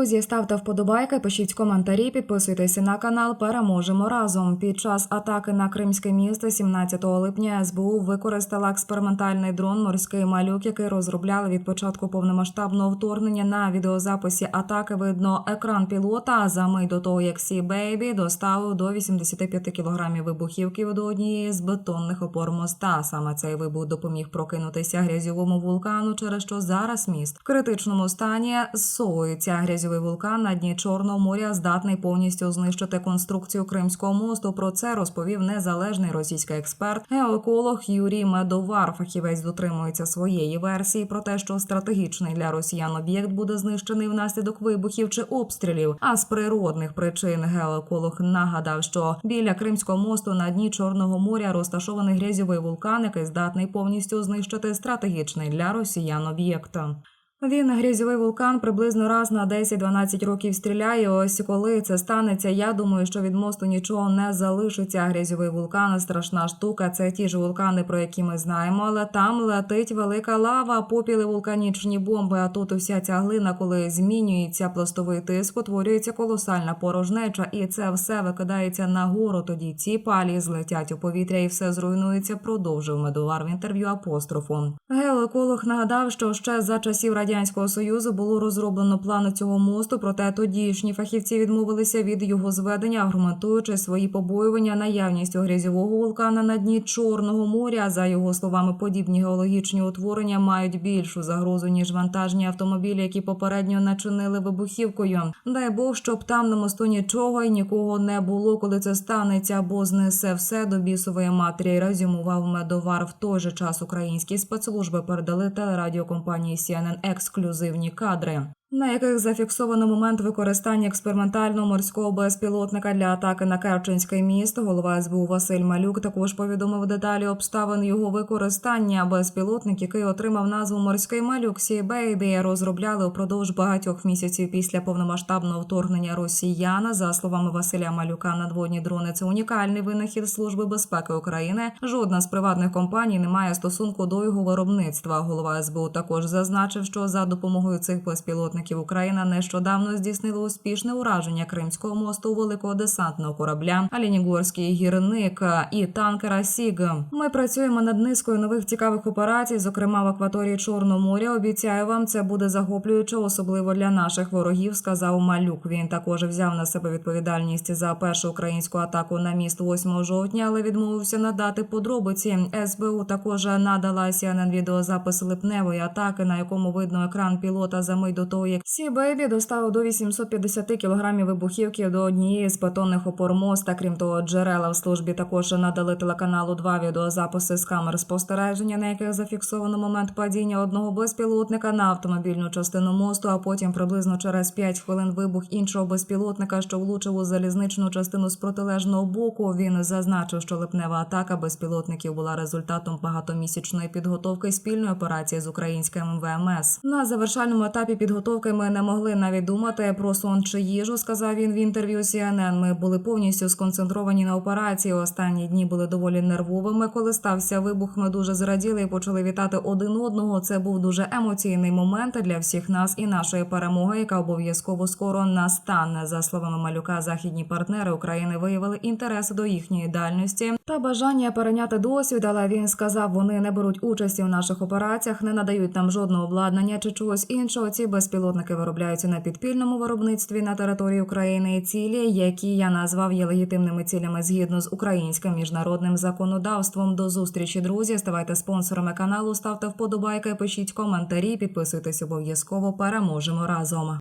Друзі, ставте вподобайки, пишіть коментарі, підписуйтеся на канал. Переможемо разом. Під час атаки на кримське місто 17 липня СБУ використала експериментальний дрон Морський малюк, який розробляли від початку повномасштабного вторгнення. На відеозаписі атаки видно екран пілота. За мить до того, як Сі Бейбі доставив до 85 кілограмів вибухівки до однієї з бетонних опор моста. Саме цей вибух допоміг прокинутися грязьовому вулкану, через що зараз міст в критичному стані зсовується. Грязьовий вулкан на дні Чорного моря здатний повністю знищити конструкцію Кримського мосту. Про це розповів незалежний російський експерт, геоеколог Юрій Медовар. Фахівець дотримується своєї версії про те, що стратегічний для росіян об'єкт буде знищений внаслідок вибухів чи обстрілів. А з природних причин геоеколог нагадав, що біля Кримського мосту на дні Чорного моря розташований грязьовий вулкан, який здатний повністю знищити стратегічний для росіян об'єкт. Він грязьовий вулкан приблизно раз на 10-12 років стріляє. Ось коли це станеться. Я думаю, що від мосту нічого не залишиться. Грязьовий вулкан страшна штука. Це ті ж вулкани, про які ми знаємо. Але там летить велика лава, попіли вулканічні бомби. А тут уся ця глина, коли змінюється пластовий тиск, утворюється колосальна порожнеча, і це все викидається нагору. Тоді ці палі злетять у повітря, і все зруйнується. Продовжив медовар в інтерв'ю апострофу. Геоеколог нагадав, що ще за часів радянського союзу було розроблено плани цього мосту. Проте тодішні фахівці відмовилися від його зведення, аргументуючи свої побоювання наявністю грязьового вулкана на дні Чорного моря. За його словами, подібні геологічні утворення мають більшу загрозу ніж вантажні автомобілі, які попередньо начинили вибухівкою. Дай Бог, щоб там на мосту нічого і нікого не було, коли це станеться, або знесе все до бісової матері. Резюмував медовар в той же час українські спецслужби передали телерадіокомпанії CNN ексклюзивні кадри. На яких зафіксовано момент використання експериментального морського безпілотника для атаки на Керченське місто, голова СБУ Василь Малюк також повідомив деталі обставин його використання. Безпілотник, який отримав назву Морський малюк Сі Бейбі, розробляли упродовж багатьох місяців після повномасштабного вторгнення росіян. За словами Василя Малюка, надводні дрони це унікальний винахід Служби безпеки України. Жодна з приватних компаній не має стосунку до його виробництва. Голова СБУ також зазначив, що за допомогою цих безпілотників Україна нещодавно здійснила успішне ураження Кримського мосту великого десантного корабля Алінігорський гірник і танкера Сіг. Ми працюємо над низкою нових цікавих операцій, зокрема в акваторії Чорного моря. Обіцяю вам, це буде захоплююче, особливо для наших ворогів. Сказав Малюк. Він також взяв на себе відповідальність за першу українську атаку на міст 8 жовтня, але відмовився надати подробиці. СБУ також надала CNN відеозапис липневої атаки, на якому видно екран пілота за мить до того, як Сі Бейбі доставив до 850 кілограмів вибухівки до однієї з бетонних опор моста. Крім того, джерела в службі також надали телеканалу два відеозаписи з камер спостереження, на яких зафіксовано момент падіння одного безпілотника на автомобільну частину мосту. А потім приблизно через 5 хвилин вибух іншого безпілотника, що влучив у залізничну частину з протилежного боку. Він зазначив, що липнева атака безпілотників була результатом багатомісячної підготовки спільної операції з українським ВМС. На завершальному етапі підготовки ми не могли навіть думати про сон чи їжу. Сказав він в інтерв'ю CNN. Ми були повністю сконцентровані на операції. Останні дні були доволі нервовими. Коли стався вибух, ми дуже зраділи і почали вітати один одного. Це був дуже емоційний момент для всіх нас і нашої перемоги, яка обов'язково скоро настане. За словами малюка, західні партнери України виявили інтерес до їхньої дальності та бажання перейняти досвід. Але він сказав, вони не беруть участі в наших операціях, не надають нам жодного обладнання чи чогось іншого. Ці безпілотники виробляються на підпільному виробництві на території України. Цілі, які я назвав є легітимними цілями згідно з українським міжнародним законодавством. До зустрічі, друзі. Ставайте спонсорами каналу, ставте вподобайки, пишіть коментарі, підписуйтесь обов'язково. Переможемо разом.